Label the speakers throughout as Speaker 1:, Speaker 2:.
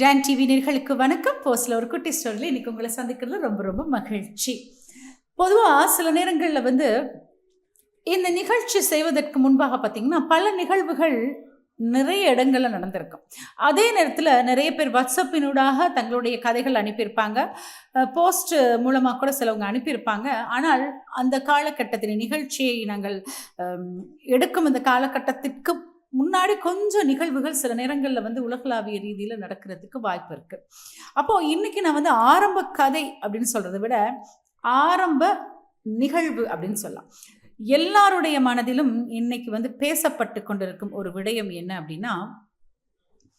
Speaker 1: Don TV நேர்களுக்கு வணக்கம். போஸ்டில் ஒரு குட்டி ஸ்டோரியில் இன்னைக்கு உங்களை சந்திக்கிறது ரொம்ப ரொம்ப மகிழ்ச்சி. பொதுவாக சில நேரங்களில் வந்து இந்த நிகழ்ச்சி செய்வதற்கு முன்பாக பார்த்திங்கன்னா பல நிகழ்வுகள் நிறைய இடங்களில் நடந்திருக்கும். அதே நேரத்தில் நிறைய பேர் வாட்ஸ்அப்பினூடாக தங்களுடைய கதைகள் அனுப்பியிருப்பாங்க. போஸ்ட் மூலமாக கூட சிலவங்க அனுப்பியிருப்பாங்க. ஆனால் அந்த காலகட்டத்தின் நிகழ்ச்சியை நாங்கள் எடுக்கும் அந்த காலகட்டத்திற்கு முன்னாடி கொஞ்சம் நிகழ்வுகள் சில நேரங்களில் வந்து உலகளாவிய ரீதியில் நடக்கிறதுக்கு வாய்ப்பு இருக்குது அப்போது இன்றைக்கி நான் வந்து ஆரம்ப கதை அப்படின்னு சொல்கிறத விட ஆரம்ப நிகழ்வு அப்படின்னு சொல்லலாம். எல்லாருடைய மனதிலும் இன்னைக்கு வந்து பேசப்பட்டு கொண்டிருக்கும் ஒரு விடயம் என்ன அப்படின்னா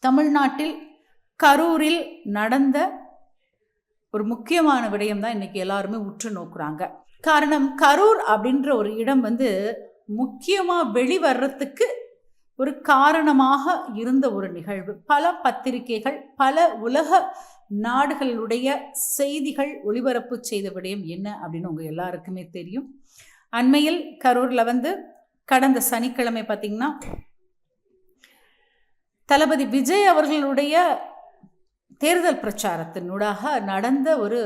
Speaker 1: தமிழ்நாட்டில் கரூரில் நடந்த ஒரு முக்கியமான விடயம் தான் இன்னைக்கு எல்லாருமே உற்று நோக்குறாங்க. காரணம் கரூர் அப்படின்ற ஒரு இடம் வந்து முக்கியமாக வெளிவர்றதுக்கு ஒரு காரணமாக இருந்த ஒரு நிகழ்வு. பல பத்திரிகைகள் பல உலக நாடுகளுடைய செய்திகள் ஒளிபரப்பு செய்த விடயம் என்ன அப்படின்னு உங்கள் எல்லாருக்குமே தெரியும். அண்மையில் கரூரில் வந்து கடந்த சனிக்கிழமை பார்த்தீங்கன்னா தளபதி விஜய் அவர்களுடைய தேர்தல் பிரச்சாரத்தினூடாக நடந்த ஒரு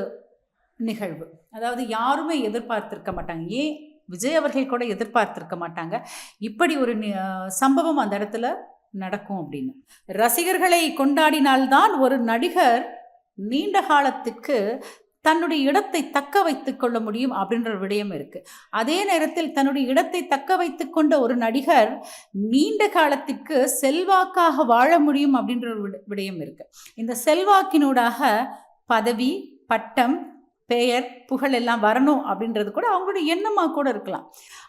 Speaker 1: நிகழ்வு. அதாவது யாருமே எதிர்பார்த்திருக்க மாட்டாங்க. ஏன் விஜய் அவர்கள் கூட எதிர்பார்த்துருக்க மாட்டாங்க. இப்படி ஒரு சம்பவம் அந்த இடத்துல நடக்கும் அப்படின்னு. ரசிகர்களை கொண்டாடினால்தான் ஒரு நடிகர் நீண்ட காலத்துக்கு தன்னுடைய இடத்தை தக்க வைத்து கொள்ள முடியும் அப்படின்ற விடயம் இருக்கு. அதே நேரத்தில் தன்னுடைய இடத்தை தக்க வைத்து கொண்ட ஒரு நடிகர் நீண்ட காலத்திற்கு செல்வாக்காக வாழ முடியும் அப்படின்ற விட- விடயம் இருக்கு. இந்த செல்வாக்கினூடாக பதவி பட்டம் பெயர் புகழ் எல்லாம் வரணும் அப்படின்றது கூட அவங்களுடைய எண்ணமாக கூட இருக்கலாம்.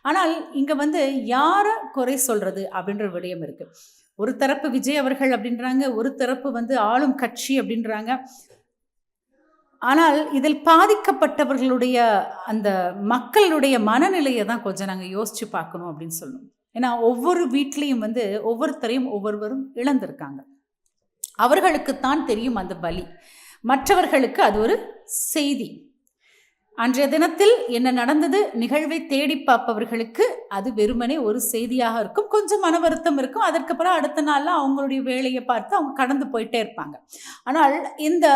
Speaker 1: ஆனால் இங்கே வந்து யாரை குறை சொல்கிறது அப்படின்ற விடயம் இருக்குது ஒரு தரப்பு விஜய் அவர்கள் அப்படின்றாங்க ஒரு தரப்பு வந்து ஆளும் கட்சி அப்படின்றாங்க. ஆனால் இதில் பாதிக்கப்பட்டவர்களுடைய அந்த மக்களுடைய மனநிலையை தான் கொஞ்சம் நாங்கள் யோசித்து பார்க்கணும் அப்படின்னு சொல்லணும். ஏன்னா ஒவ்வொரு வீட்லேயும் வந்து ஒவ்வொருத்தரையும் ஒவ்வொருவரும் இழந்திருக்காங்க. அவர்களுக்குத்தான் தெரியும் அந்த பலி. மற்றவர்களுக்கு அது ஒரு செய்தி. அன்றைய தினத்தில் என்ன நடந்தது? நிகழ்வை தேடி பார்ப்பவர்களுக்கு அது வெறுமனே ஒரு செய்தியாக இருக்கும். கொஞ்சம் மன வருத்தம் இருக்கும். அதற்கு பிறகு அடுத்த நாளில் அவங்களுடைய வேலையை பார்த்து அவங்க கடந்து போயிட்டே இருப்பாங்க. ஆனால் இந்த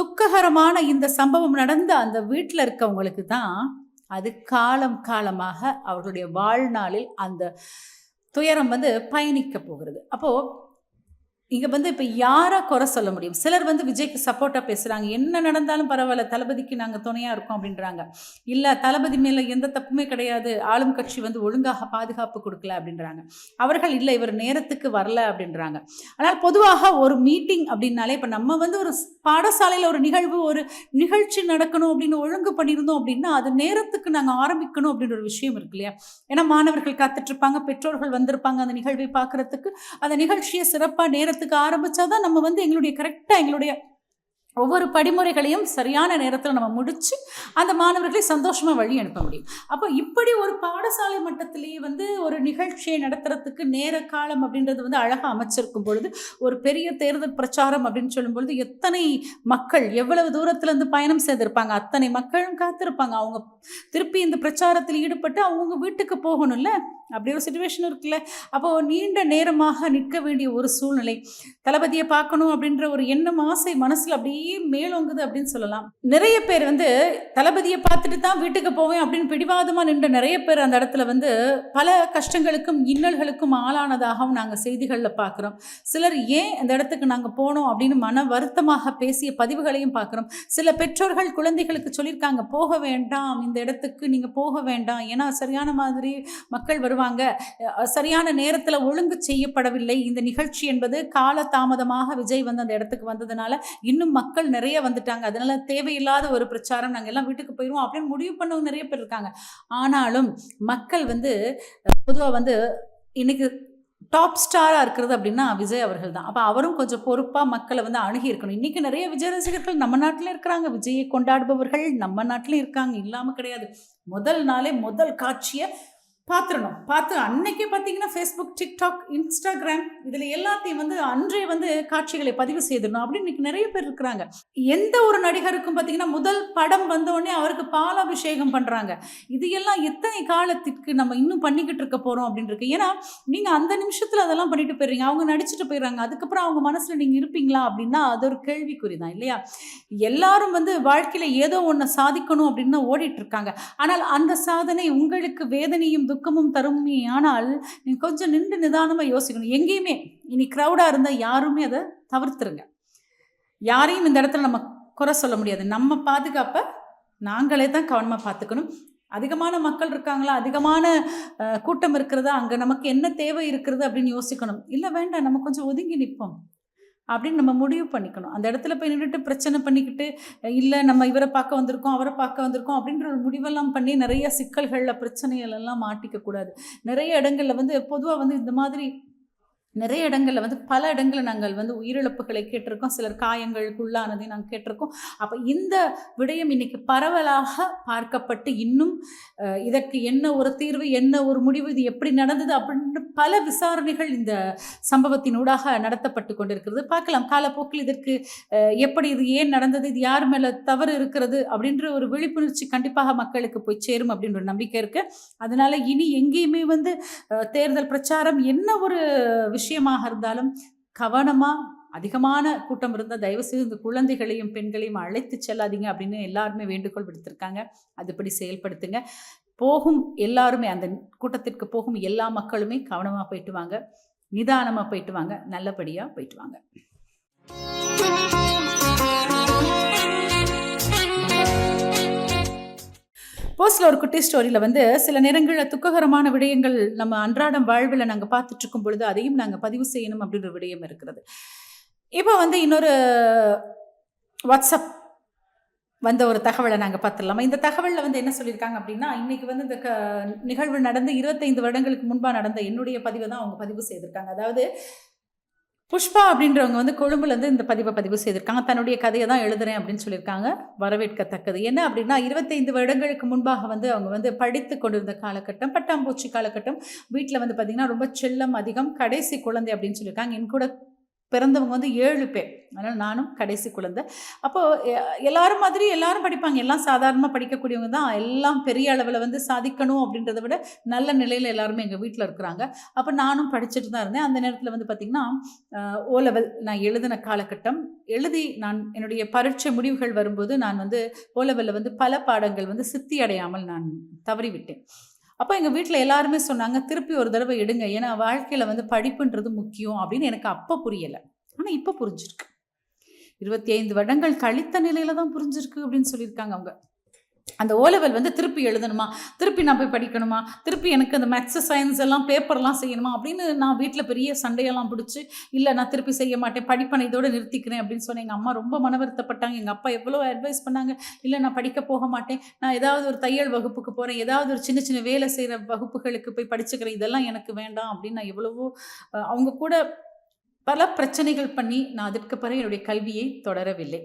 Speaker 1: துக்ககரமான இந்த சம்பவம் நடந்த அந்த வீட்டில் இருக்கவங்களுக்கு தான் அது காலம் காலமாக அவர்களுடைய வாழ்நாளில் அந்த துயரம் வந்து பயணிக்க போகிறது. அப்போது இங்கே வந்து இப்போ யாரை குறை சொல்ல முடியும்? சிலர் வந்து விஜய்க்கு சப்போர்ட்டாக பேசுகிறாங்க என்ன நடந்தாலும் பரவாயில்ல தளபதிக்கு நாங்கள் துணையாக இருக்கோம் அப்படின்றாங்க. இல்லை தளபதி மேலே எந்த தப்புமே கிடையாது. ஆளும் கட்சி வந்து ஒழுங்காக பாதுகாப்பு கொடுக்கல அப்படின்றாங்க. அவர்கள் இல்லை இவர் நேரத்துக்கு வரல அப்படின்றாங்க. ஆனால் பொதுவாக ஒரு மீட்டிங் அப்படின்னாலே இப்போ நம்ம வந்து ஒரு பாடசாலையில் ஒரு நிகழ்வு ஒரு நிகழ்ச்சி நடக்கணும் அப்படின்னு ஒழுங்கு பண்ணியிருந்தோம் அப்படின்னா அது நேரத்துக்கு நாங்கள் ஆரம்பிக்கணும் அப்படின்ற ஒரு விஷயம் இருக்கு இல்லையா? ஏன்னா மாணவர்கள் காத்துட்ருப்பாங்க பெற்றோர்கள் வந்திருப்பாங்க அந்த நிகழ்வை பார்க்கறதுக்கு. அந்த நிகழ்ச்சியை சிறப்பாக நேரத்துக்கு ஆரம்பிச்சாதான் நம்ம வந்து எங்களுடைய கரெக்டாக எங்களுடைய ஒவ்வொரு படிமுறைகளையும் சரியான நேரத்தில் நம்ம முடித்து அந்த மாணவர்களை சந்தோஷமாக வழி அனுப்ப முடியும். அப்போ இப்படி ஒரு பாடசாலை மட்டத்திலேயே வந்து ஒரு நிகழ்ச்சியை நடத்துறதுக்கு நேர காலம் அப்படின்றது வந்து அழகாக அமைச்சிருக்கும் பொழுது ஒரு பெரிய தேர்தல் பிரச்சாரம் அப்படின்னு சொல்லும் பொழுது எத்தனை மக்கள் எவ்வளவு தூரத்துலேருந்து பயணம் செய்திருப்பாங்க? அத்தனை மக்களும் காத்திருப்பாங்க. அவங்க திருப்பி இந்த பிரச்சாரத்தில் ஈடுபட்டு அவங்கவுங்க வீட்டுக்கு போகணும்ல? அப்படி ஒரு சுச்சுவேஷன் இருக்குல்ல. அப்போ நீண்ட நேரமாக நிற்க வேண்டிய ஒரு சூழ்நிலை தளபதியை பார்க்கணும் அப்படின்ற ஒரு எண்ணம் ஆசை மனசில் அப்படியே மேலோங்குது அப்படின்னு சொல்லலாம். நிறைய பேர் வந்து தளபதியை பார்த்துட்டு தான் வீட்டுக்கு போவேன் அப்படின்னு பிடிவாதமாக நின்ற நிறைய பேர் அந்த இடத்துல வந்து பல கஷ்டங்களுக்கும் இன்னல்களுக்கும் ஆளானதாகவும் நாங்கள் செய்திகளில் பார்க்குறோம். சிலர் ஏன் அந்த இடத்துக்கு நாங்கள் போனோம் அப்படின்னு மன வருத்தமாக பேசிய பதிவுகளையும் பார்க்குறோம். சில பெற்றோர்கள் குழந்தைகளுக்கு சொல்லியிருக்காங்க போக வேண்டாம் இந்த இடத்துக்கு நீங்கள் போக வேண்டாம். ஏன்னா சரியான மாதிரி மக்கள் வருவாங்க. சரியான நேரத்தில் ஒழுங்கு செய்யப்படவில்லை. இந்த நிகழ்ச்சி என்பது கால தாமதமாக விஜய் வந்து அந்த இடத்துக்கு வந்ததுனால இன்னும் மக்கள் மக்கள் நிறைய வந்துட்டாங்க. அதனால தேவையில்லாத ஒரு பிரச்சாரம் நாங்கள் எல்லாம் வீட்டுக்கு போயிடுவோம் அப்படின்னு முடிவு பண்ணவங்க நிறைய பேர் இருக்காங்க. ஆனாலும் மக்கள் வந்து பொதுவாக வந்து இன்னைக்கு டாப் ஸ்டாராக இருக்கிறது அப்படின்னா விஜய் அவர்கள் தான். அப்போ அவரும் கொஞ்சம் பொறுப்பாக மக்களை வந்து அணுகி இருக்கணும். இன்றைக்கி நிறைய விஜய் ரசிகர்கள் நம்ம நாட்டில் இருக்கிறாங்க. விஜயை கொண்டாடுபவர்கள் நம்ம நாட்டிலும் இருக்காங்க. இல்லாமல் கிடையாது. முதல் நாளே முதல் காட்சியை பார்த்துடணும் பார்த்து அன்னைக்கே பார்த்தீங்கன்னா ஃபேஸ்புக் டிக்டாக் இன்ஸ்டாகிராம் இதில் எல்லாத்தையும் வந்து அன்றே வந்து காட்சிகளை பதிவு செய்திடணும் அப்படின்னு இன்னைக்கு நிறைய பேர் இருக்கிறாங்க. எந்த ஒரு நடிகருக்கும் பார்த்தீங்கன்னா முதல் படம் வந்தோடனே அவருக்கு பாலாபிஷேகம் பண்ணுறாங்க இது எல்லாம் எத்தனை காலத்திற்கு நம்ம இன்னும் பண்ணிக்கிட்டு இருக்க போகிறோம் அப்படின்னு இருக்கு. ஏன்னா நீங்கள் அந்த நிமிஷத்தில் அதெல்லாம் பண்ணிட்டு போயிடுறீங்க. அவங்க நடிச்சுட்டு போயிடுறாங்க. அதுக்கப்புறம் அவங்க மனசில் நீங்கள் இருப்பீங்களா அப்படின்னா அது ஒரு கேள்விக்குறி தான் இல்லையா? எல்லாரும் வந்து வாழ்க்கையில் ஏதோ ஒன்று சாதிக்கணும் அப்படின்னு தான் ஓடிட்டு இருக்காங்க. ஆனால் அந்த சாதனை உங்களுக்கு வேதனையும் துக்கமும் தருமே ஆனால் நீங்கள் கொஞ்சம் நின்று நிதானமாக யோசிக்கணும். எங்கேயுமே இனி க்ரௌடாக இருந்தால் யாருமே அதை தவிர்த்துருங்க. யாரையும் இந்த இடத்துல நம்ம குறை சொல்ல முடியாது. நம்ம பாதுகாப்பை நாங்களே தான் கவனமாக பார்த்துக்கணும். அதிகமான மக்கள் இருக்காங்களா? அதிகமான கூட்டம் இருக்கிறதா? அங்கே நமக்கு என்ன தேவை இருக்கிறது அப்படின்னு யோசிக்கணும். இல்லை வேண்டாம் நம்ம கொஞ்சம் ஒதுங்கி நிற்போம் அப்படின்னு நம்ம முடிவு பண்ணிக்கணும். அந்த இடத்துல போய் நின்றுட்டு பிரச்சனை பண்ணிக்கிட்டு இல்லை நம்ம இவரை பார்க்க வந்திருக்கோம் அவரை பார்க்க வந்திருக்கோம் அப்படின்ற ஒரு முடிவெல்லாம் பண்ணி நிறைய சிக்கல்களில் பிரச்சனைகள் எல்லாம் மாட்டிக்க கூடாது. நிறைய இடங்களில் வந்து பொதுவாக வந்து இந்த மாதிரி நிறைய இடங்களில் வந்து பல இடங்களில் நாங்கள் வந்து உயிரிழப்புகளை கேட்டிருக்கோம். சிலர் காயங்களுக்கு உள்ளானதை நாங்கள் கேட்டிருக்கோம். அப்போ இந்த விடயம் இன்னைக்கு பரவலாக பார்க்கப்பட்டு இன்னும் இதற்கு என்ன ஒரு தீர்வு என்ன ஒரு முடிவு இது எப்படி நடந்தது அப்படின்னு பல விசாரணைகள் இந்த சம்பவத்தினூடாக நடத்தப்பட்டு கொண்டிருக்கிறது. பார்க்கலாம் காலப்போக்கில் இதற்கு எப்படி இது ஏன் நடந்தது இது யார் மேலே தவறு இருக்கிறது அப்படின்ற ஒரு விழிப்புணர்ச்சி கண்டிப்பாக மக்களுக்கு போய் சேரும் அப்படின்ற ஒரு நம்பிக்கை இருக்குது அதனால இனி எங்கேயுமே வந்து தேர்தல் பிரச்சாரம் என்ன ஒரு விஷயமாக இருந்தாலும் கவனமாக அதிகமான கூட்டம் இருந்தால் தயவு செய்து இந்த குழந்தைகளையும் பெண்களையும் அழைத்து செல்லாதீங்க அப்படின்னு எல்லாருமே வேண்டுகோள் விடுத்திருக்காங்க. அதுபடி செயல்படுத்துங்க. போகும் எல்லாருமே அந்த கூட்டத்திற்கு போகும் எல்லா மக்களுமே கவனமாக போயிட்டு வாங்க. நிதானமாக போயிட்டு வாங்க. நல்லபடியாக போயிட்டு வாங்க. போஸ்டில் ஒரு குட்டி ஸ்டோரியில் வந்து சில நேரங்களில் துக்ககரமான விடயங்கள் நம்ம அன்றாடம் வாழ்வில் நாங்கள் பார்த்துட்டு இருக்கும் பொழுது அதையும் நாங்கள் பதிவு செய்யணும் அப்படின்ற விடயம் இருக்கிறது. இப்போ வந்து இன்னொரு வாட்ஸ்அப் வந்த ஒரு தகவலை நாங்கள் பார்த்துடலாமா. இந்த தகவலில் வந்து என்ன சொல்லியிருக்காங்க அப்படின்னா இன்னைக்கு வந்து இந்த க நிகழ்வு நடந்து இருபத்தைந்து வருடங்களுக்கு முன்பாக நடந்த என்னுடைய பதிவை தான் அவங்க பதிவு செய்திருக்காங்க. அதாவது புஷ்பா அப்படின்றவங்க வந்து கொழும்புலேருந்து இந்த பதிவை பதிவு செய்திருக்காங்க. தன்னுடைய கதையை தான் எழுதுறேன் அப்படின்னு சொல்லியிருக்காங்க. வரவேற்கத்தக்கது. என்ன அப்படின்னா இருபத்தைந்து வருடங்களுக்கு முன்பாக வந்து அவங்க வந்து படித்து கொண்டிருந்த காலகட்டம் பட்டாம்பூச்சி காலகட்டம். வீட்டில் வந்து பார்த்திங்கன்னா ரொம்ப செல்லம் அதிகம் கடைசி குழந்தை அப்படின்னு சொல்லியிருக்காங்க. என் கூட பிறந்தவங்க வந்து ஏழு பேர். அதனால் நானும் கடைசி குழந்தை. அப்போது எல்லாரும் மாதிரி எல்லாரும் படிப்பாங்க. எல்லாம் சாதாரணமாக படிக்கக்கூடியவங்க தான். எல்லாம் பெரிய அளவில் வந்து சாதிக்கணும் அப்படின்றத விட நல்ல நிலையில் எல்லாருமே எங்கள் வீட்டில் இருக்கிறாங்க. அப்போ நானும் படிச்சுட்டு தான் இருந்தேன். அந்த நேரத்தில் வந்து பார்த்திங்கன்னா ஓ லெவல் நான் எழுதின காலகட்டம். எழுதி நான் என்னுடைய பரீட்சை முடிவுகள் வரும்போது நான் வந்து ஓ லெவலில் வந்து பல பாடங்கள் வந்து சித்தி அடையாமல் நான் தவறிவிட்டேன். அப்போ எங்கள் வீட்டில் எல்லாருமே சொன்னாங்க திருப்பி ஒரு தடவை எடுங்க. ஏன்னா வாழ்க்கையில் வந்து படிப்புன்றது முக்கியம். அப்படின்னு எனக்கு அப்போ புரியலை. ஆனால் இப்போ புரிஞ்சிருக்கு. இருபத்தி ஐந்து வருடங்கள் கழித்த நிலையில தான் புரிஞ்சிருக்கு அப்படின்னு சொல்லியிருக்காங்க அவங்க. அந்த ஓ வந்து திருப்பி எழுதணுமா? திருப்பி நான் போய் படிக்கணுமா? திருப்பி எனக்கு அந்த மேக்ஸ் சயின்ஸ் எல்லாம் பேப்பர்லாம் செய்யணுமா? அப்படின்னு நான் வீட்டில் பெரிய சண்டையெல்லாம் பிடிச்சி இல்லை நான் திருப்பி செய்ய மாட்டேன். படிப்பனை இதோட நிறுத்திக்கிறேன். அப்படின்னு சொன்னேன். எங்கள் அம்மா ரொம்ப மன வருத்தப்பட்டாங்க எங்கள் அப்பா எவ்வளோ அட்வைஸ் பண்ணாங்க. இல்லை நான் படிக்க போக மாட்டேன். நான் ஏதாவது ஒரு தையல் வகுப்புக்கு போகிறேன் ஏதாவது ஒரு சின்ன சின்ன வேலை செய்கிற வகுப்புகளுக்கு போய் படிச்சுக்கிறேன். இதெல்லாம் எனக்கு வேண்டாம். அப்படின்னு நான் எவ்வளவோ அவங்க கூட பல பிரச்சனைகள் பண்ணி நான் அதற்கு பிறகு என்னுடைய கல்வியை தொடரவில்லை.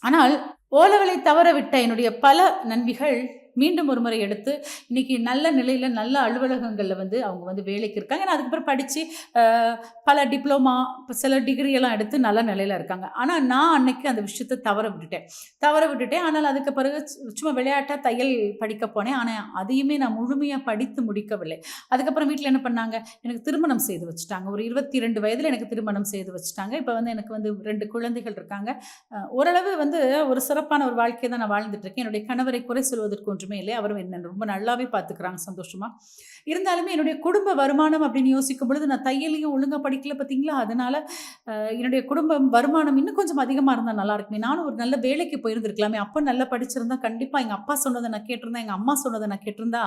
Speaker 1: ஆனால் ஓலவலை தவறவிட்ட என்னுடைய பல நண்பிகள் மீண்டும் ஒரு முறை எடுத்து இன்னைக்கு நல்ல நிலையில் நல்ல அலுவலகங்களில் வந்து அவங்க வந்து வேலைக்கு இருக்காங்க. ஏன்னா அதுக்கப்புறம் படித்து பல டிப்ளமா சில டிகிரி எல்லாம் எடுத்து நல்ல நிலையில் இருக்காங்க. ஆனால் நான் அன்னைக்கு அந்த விஷயத்தை தவற விட்டுட்டேன். தவற விட்டுட்டேன். ஆனால் அதுக்கு பிறகு சு- சும்மா விளையாட்டாக தையல் படிக்க போனேன். ஆனால் அதையுமே நான் முழுமையாக படித்து முடிக்கவில்லை. அதுக்கப்புறம் வீட்டில் என்ன பண்ணாங்க? எனக்கு திருமணம் செய்து வச்சுட்டாங்க. ஒரு இருபத்தி ரெண்டு வயதில் எனக்கு திருமணம் செய்து வச்சுட்டாங்க. இப்போ வந்து எனக்கு வந்து ரெண்டு குழந்தைகள் இருக்காங்க. ஓரளவு வந்து ஒரு சிறப்பான ஒரு வாழ்க்கையை தான் நான் வாழ்ந்துட்டு இருக்கேன். என்னுடைய கணவரை குறை சொல்வதற்கு ஒன்றுமே இல்லை அவரும் என்ன ரொம்ப நல்லாவே பார்த்துக்கிறாங்க சந்தோஷமா. இருந்தாலுமே என்னுடைய குடும்ப வருமானம் அப்படின்னு யோசிக்கும் பொழுது நான் தையலையும் ஒழுங்காக படிக்கல பார்த்தீங்களா? அதனால என்னுடைய குடும்பம் வருமானம் இன்னும் கொஞ்சம் அதிகமாக இருந்தால் நல்லா இருக்குமே. நானும் ஒரு நல்ல வேலைக்கு போயிருந்திருக்கலாமே. அப்போ நல்லா படிச்சிருந்தா கண்டிப்பாக எங்கள் அப்பா சொன்னதை நான் கேட்டிருந்தேன். எங்கள் அம்மா சொன்னதை நான் கேட்டிருந்தா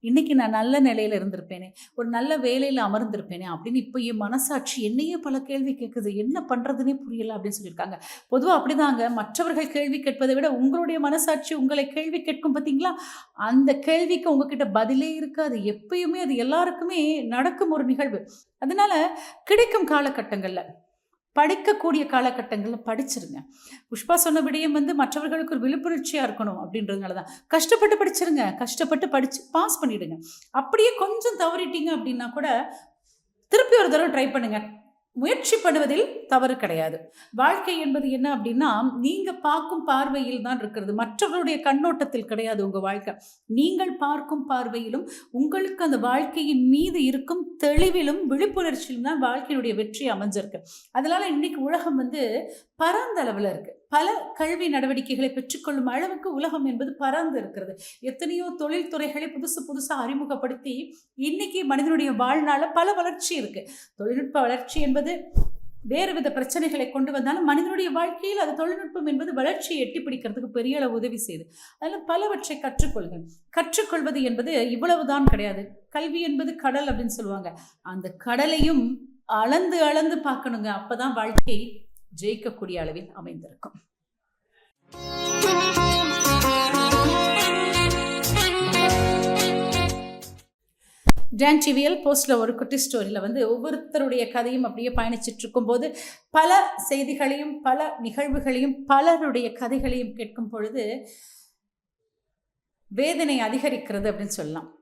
Speaker 1: இன்னைக்கு நான் நல்ல நிலையில் இருந்திருப்பேனே ஒரு நல்ல வேலையில் அமர்ந்திருப்பேனே அப்படின்னு இப்போ என் மனசாட்சி என்னையே பல கேள்வி கேட்குது என்ன பண்ணுறதுனே புரியல அப்படின்னு சொல்லியிருக்காங்க. பொதுவாக அப்படிதாங்க. மற்றவர்கள் கேள்வி கேட்பதை விட உங்களுடைய மனசாட்சி உங்களை கேள்வி கேட்கும் பார்த்தீங்களா அந்த கேள்விக்கு உங்ககிட்ட பதிலே இருக்காது. எப்பயுமே அது எல்லாருக்குமே நடக்கும் ஒரு நிகழ்வு. அதனால் கிடைக்கும் காலகட்டங்களில் படிக்கக்கூடிய காலகட்டங்களில் படிச்சிருங்க. புஷ்பா சொன்ன விடயம் வந்து மற்றவர்களுக்கு ஒரு விழிப்புணர்ச்சியாக இருக்கணும் அப்படின்றதுனால தான். கஷ்டப்பட்டு படிச்சிருங்க. கஷ்டப்பட்டு படித்து பாஸ் பண்ணிவிடுங்க அப்படியே கொஞ்சம் தவறிட்டீங்க அப்படின்னா கூட திருப்பி ஒரு தடவை ட்ரை பண்ணுங்கள் முயற்சி பண்ணுவதில் தவறு கிடையாது. வாழ்க்கை என்பது என்ன அப்படின்னா நீங்கள் பார்க்கும் பார்வையில் தான் இருக்கிறது. மற்றவருடைய கண்ணோட்டத்தில் கிடையாது உங்கள் வாழ்க்கை. நீங்கள் பார்க்கும் பார்வையிலும் உங்களுக்கு அந்த வாழ்க்கையின் மீது இருக்கும் தெளிவிலும் விழிப்புணர்ச்சியிலும் தான் வாழ்க்கையினுடைய வெற்றி அமைஞ்சிருக்கு. அதனால் இன்றைக்கி உலகம் வந்து பரந்த அளவில் பல கல்வி நடவடிக்கைகளை பெற்றுக்கொள்ளும் அளவுக்கு உலகம் என்பது பறந்து இருக்கிறது. எத்தனையோ தொழில் துறைகளை புதுசு புதுசாக அறிமுகப்படுத்தி இன்னைக்கு மனிதனுடைய வாழ்நாள பல வளர்ச்சி இருக்கு. தொழில்நுட்ப வளர்ச்சி என்பது வேறு வித பிரச்சனைகளை கொண்டு வந்தாலும் மனிதனுடைய வாழ்க்கையில் அது தொழில்நுட்பம் என்பது வளர்ச்சியை எட்டி பிடிக்கிறதுக்கு பெரிய அளவு உதவி செய்யுது. அதில் பலவற்றை கற்றுக்கொள்ளுங்கள் கற்றுக்கொள்வது என்பது இவ்வளவுதான் கிடையாது. கல்வி என்பது கடல் அப்படின்னு சொல்லுவாங்க. அந்த கடலையும் அளந்து அளந்து பார்க்கணுங்க. அப்போதான் வாழ்க்கை ஜெயிக்கக்கூடிய அளவில் அமைந்திருக்கும். டான் டிவியல் போஸ்டில் ஒரு குட்டி ஸ்டோரியில் வந்து ஒவ்வொருத்தருடைய கதையும் அப்படியே பயணிச்சிட்டு இருக்கும்போது பல செய்திகளையும் பல நிகழ்வுகளையும் பலருடைய கதைகளையும் கேட்கும் பொழுது வேதனை அதிகரிக்கிறது அப்படின்னு சொல்லலாம்.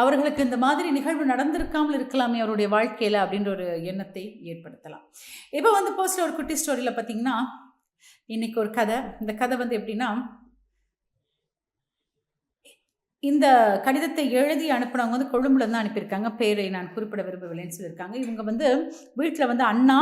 Speaker 1: அவர்களுக்கு இந்த மாதிரி நிகழ்வு நடந்திருக்காமல் இருக்கலாமே அவருடைய வாழ்க்கையில் அப்படின்ற ஒரு எண்ணத்தை ஏற்படுத்தலாம். இப்போ வந்து போஸ்டில் ஒரு குட்டி ஸ்டோரியில் பார்த்தீங்கன்னா இன்றைக்கி ஒரு கதை. இந்த கதை வந்து எப்படின்னா இந்த கடிதத்தை எழுதி அனுப்புனவங்க வந்து கொழும்புல தான் அனுப்பியிருக்காங்க. பேரை நான் குறிப்பிட விரும்பவில்லைன்னு சொல்லியிருக்காங்க. இவங்க வந்து வீட்டில் வந்து அண்ணா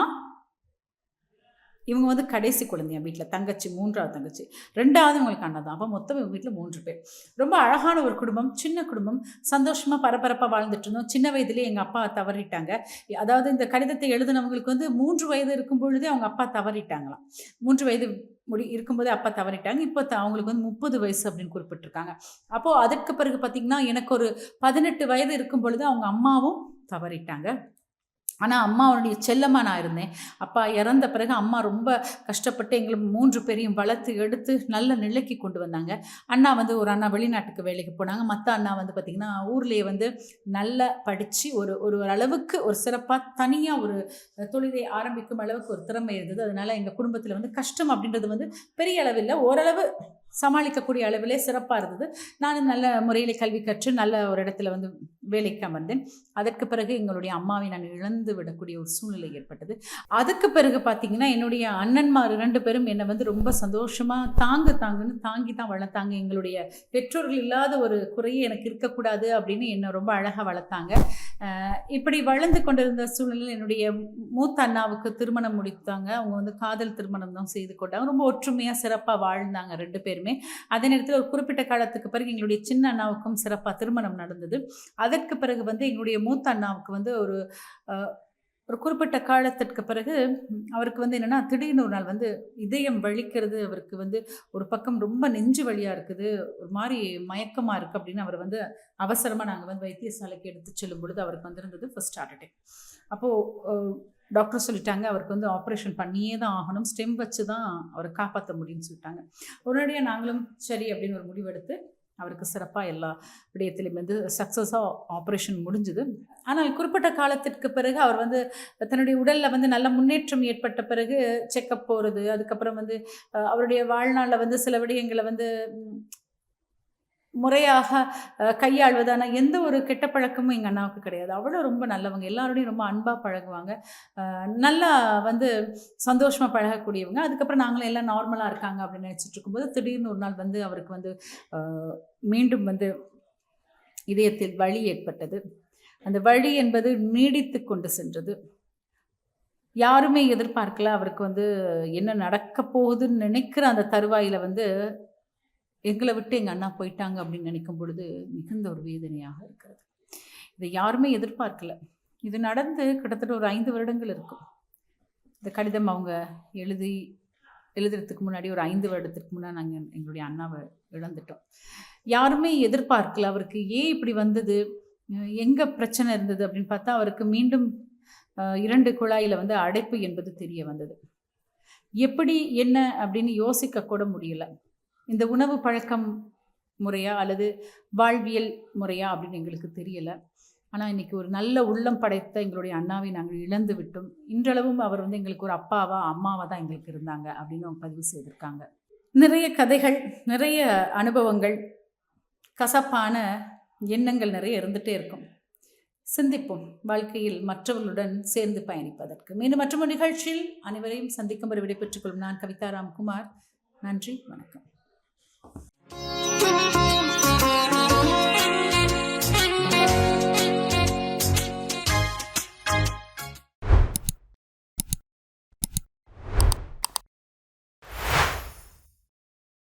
Speaker 1: இவங்க வந்து கடைசி குழந்தையா வீட்டில் தங்கச்சி மூன்றாவது தங்கச்சி. ரெண்டாவது உங்களுக்கு அண்ணன் தான். அப்போ மொத்தம் இவங்க வீட்டில் மூன்று பேர். ரொம்ப அழகான ஒரு குடும்பம் சின்ன குடும்பம். சந்தோஷமாக பரபரப்பாக வாழ்ந்துட்டு இருந்தோம். சின்ன வயதுலேயே எங்கள் அப்பா தவறிட்டாங்க. அதாவது இந்த கடிதத்தை எழுதினவங்களுக்கு வந்து மூன்று வயது இருக்கும் பொழுதே அவங்க அப்பா தவறிட்டாங்களாம். மூன்று வயது முடி இருக்கும்போதே அப்பா தவறிட்டாங்க. இப்போ அவங்களுக்கு வந்து முப்பது வயசு அப்படின்னு குறிப்பிட்டிருக்காங்க. அப்போது அதற்கு பிறகு பார்த்திங்கன்னா எனக்கு ஒரு பதினெட்டு வயது இருக்கும் பொழுது அவங்க அம்மாவும் தவறிட்டாங்க. ஆனால் அம்மாவுடைய செல்லம்மா நான் இருந்தேன். அப்பா இறந்த பிறகு அம்மா ரொம்ப கஷ்டப்பட்டு எங்களை மூன்று பேரையும் வளர்த்து எடுத்து நல்ல நிலைக்கு கொண்டு வந்தாங்க. அண்ணா வந்து ஒரு அண்ணா வெளிநாட்டுக்கு வேலைக்கு போனாங்க. மற்ற அண்ணா வந்து பார்த்திங்கன்னா ஊர்லேயே வந்து நல்லா படித்து ஒரு ஒரு அளவுக்கு ஒரு சிறப்பாக தனியாக ஒரு தொழிலை ஆரம்பிக்கும் அளவுக்கு ஒரு திறமை இருந்தது. அதனால் எங்கள் குடும்பத்தில் வந்து கஷ்டம் அப்படின்றது வந்து பெரிய அளவில் ஓரளவு சமாளிக்கக்கூடிய அளவிலே சிறப்பாக இருந்தது. நானும் நல்ல முறையில் கல்வி கற்று நல்ல ஒரு இடத்துல வந்து வேலைக்கு அமர்ந்தேன். அதற்கு பிறகு எங்களுடைய அம்மாவை நான் இழந்து விடக்கூடிய ஒரு சூழ்நிலை ஏற்பட்டது. அதுக்கு பிறகு பார்த்தீங்கன்னா என்னுடைய அண்ணன்மார் இரண்டு பேரும் என்னை வந்து ரொம்ப சந்தோஷமாக தாங்கு தாங்குன்னு தாங்கி தான் வளர்த்தாங்க. எங்களுடைய பெற்றோர்கள் இல்லாத ஒரு குறையே எனக்கு இருக்கக்கூடாது அப்படின்னு என்னை ரொம்ப அழகாக வளர்த்தாங்க. இப்படி வளர்ந்து கொண்டிருந்த சூழ்நிலையில் என்னுடைய மூத்த அண்ணாவுக்கு திருமணம் முடித்தாங்க. அவங்க வந்து காதல் திருமணம் தான் செய்து கொண்டாங்க. ரொம்ப ஒற்றுமையாக சிறப்பாக வாழ்ந்தாங்க ரெண்டு பேருமே. அதே நேரத்தில் ஒரு குறிப்பிட்ட காலத்துக்கு பிறகு எங்களுடைய சின்ன அண்ணாவுக்கும் சிறப்பாக திருமணம் நடந்தது. அதற்கு பிறகு வந்து எங்களுடைய மூத்த அண்ணாவுக்கு வந்து ஒரு ஒரு குறிப்பிட்ட காலத்திற்கு பிறகு அவருக்கு வந்து என்னென்னா திடீர்னு ஒரு நாள் வந்து இதயம் வலிக்கிறது அவருக்கு வந்து ஒரு பக்கம் ரொம்ப நெஞ்சு வழியாக இருக்குது ஒரு மாதிரி மயக்கமாக இருக்குது அப்படின்னு அவர் வந்து அவசரமாக நாங்கள் வந்து வைத்தியசாலைக்கு எடுத்து செல்லும் பொழுது அவருக்கு வந்திருந்தது ஃபர்ஸ்ட் ஹார்ட் அட்டாக் அப்போது டாக்டர் சொல்லிட்டாங்க அவருக்கு வந்து ஆப்ரேஷன் பண்ணியே தான் ஆகணும் ஸ்டெம் வச்சு தான் அவரை காப்பாற்ற முடியும்னு சொல்லிட்டாங்க. உடனடியாக நாங்களும் சரி அப்படின்னு ஒரு முடிவெடுத்து அவருக்கு சிறப்பாக எல்லா விடயத்திலையும் வந்து சக்ஸஸாக ஆப்ரேஷன் முடிஞ்சுது. ஆனால் குறிப்பிட்ட காலத்திற்கு பிறகு அவர் வந்து தன்னுடைய உடலில் வந்து நல்ல முன்னேற்றம் ஏற்பட்ட பிறகு செக்கப் போகிறது அதுக்கப்புறம் வந்து அவருடைய வாழ்நாளில் வந்து சில விடயங்களை வந்து முறையாக கையாள்வதான எந்த ஒரு கெட்ட பழக்கமும் எங்கள் அண்ணாவுக்கு கிடையாது. அவ்வளோ ரொம்ப நல்லவங்க. எல்லாரோடையும் ரொம்ப அன்பாக பழகுவாங்க. நல்லா வந்து சந்தோஷமாக பழகக்கூடியவங்க. அதுக்கப்புறம் நாங்களும் எல்லாம் நார்மலாக இருக்காங்க அப்படின்னு நினச்சிட்டு இருக்கும்போது திடீர்னு ஒரு நாள் வந்து அவருக்கு வந்து மீண்டும் வந்து இதயத்தில் வழி ஏற்பட்டது. அந்த வழி என்பது நீடித்து கொண்டு சென்றது. யாருமே எதிர்பார்க்கல அவருக்கு வந்து என்ன நடக்க போகுதுன்னு நினைக்கிற அந்த தருவாயில் வந்து எங்களை விட்டு எங்கள் அண்ணா போயிட்டாங்க அப்படின்னு நினைக்கும் பொழுது மிகுந்த ஒரு வேதனையாக இருக்கிறது. இதை யாருமே எதிர்பார்க்கல. இது நடந்து கிட்டத்தட்ட ஒரு ஐந்து வருடங்கள் இருக்கும். இந்த கடிதம் அவங்க எழுதி எழுதுறதுக்கு முன்னாடி ஒரு ஐந்து வருடத்துக்கு முன்னாடி நாங்கள் எங்களுடைய அண்ணாவை இழந்துட்டோம். யாருமே எதிர்பார்க்கல அவருக்கு ஏன் இப்படி வந்தது? எங்கே பிரச்சனை இருந்தது அப்படின்னு பார்த்தா அவருக்கு மீண்டும் இரண்டு குழாயில் வந்து அடைப்பு என்பது தெரிய வந்தது. எப்படி என்ன அப்படின்னு யோசிக்க கூட முடியலை. இந்த உணவு பழக்கம் முறையா அல்லது வாழ்வியல் முறையா அப்படின்னு எங்களுக்கு தெரியலை. ஆனால் இன்றைக்கி ஒரு நல்ல உள்ளம் படைத்த எங்களுடைய அண்ணாவை நாங்கள் இழந்து விட்டோம். இன்றளவும் அவர் வந்து எங்களுக்கு ஒரு அப்பாவா அம்மாவா தான் எங்களுக்கு இருந்தாங்க அப்படின்னு அவங்க பதிவு செய்திருக்காங்க. நிறைய கதைகள் நிறைய அனுபவங்கள் கசப்பான எண்ணங்கள் நிறைய இருந்துகிட்டே இருக்கும். சிந்திப்போம். வாழ்க்கையில் மற்றவர்களுடன் சேர்ந்து பயணிப்பதற்கு. மீண்டும் மற்றொரு நிகழ்ச்சியில் அனைவரையும் சந்திக்கும் ஒரு விடைபெற்றுக் கொள்ளும் நான் கவிதா ராம்குமார். நன்றி வணக்கம். Thank you.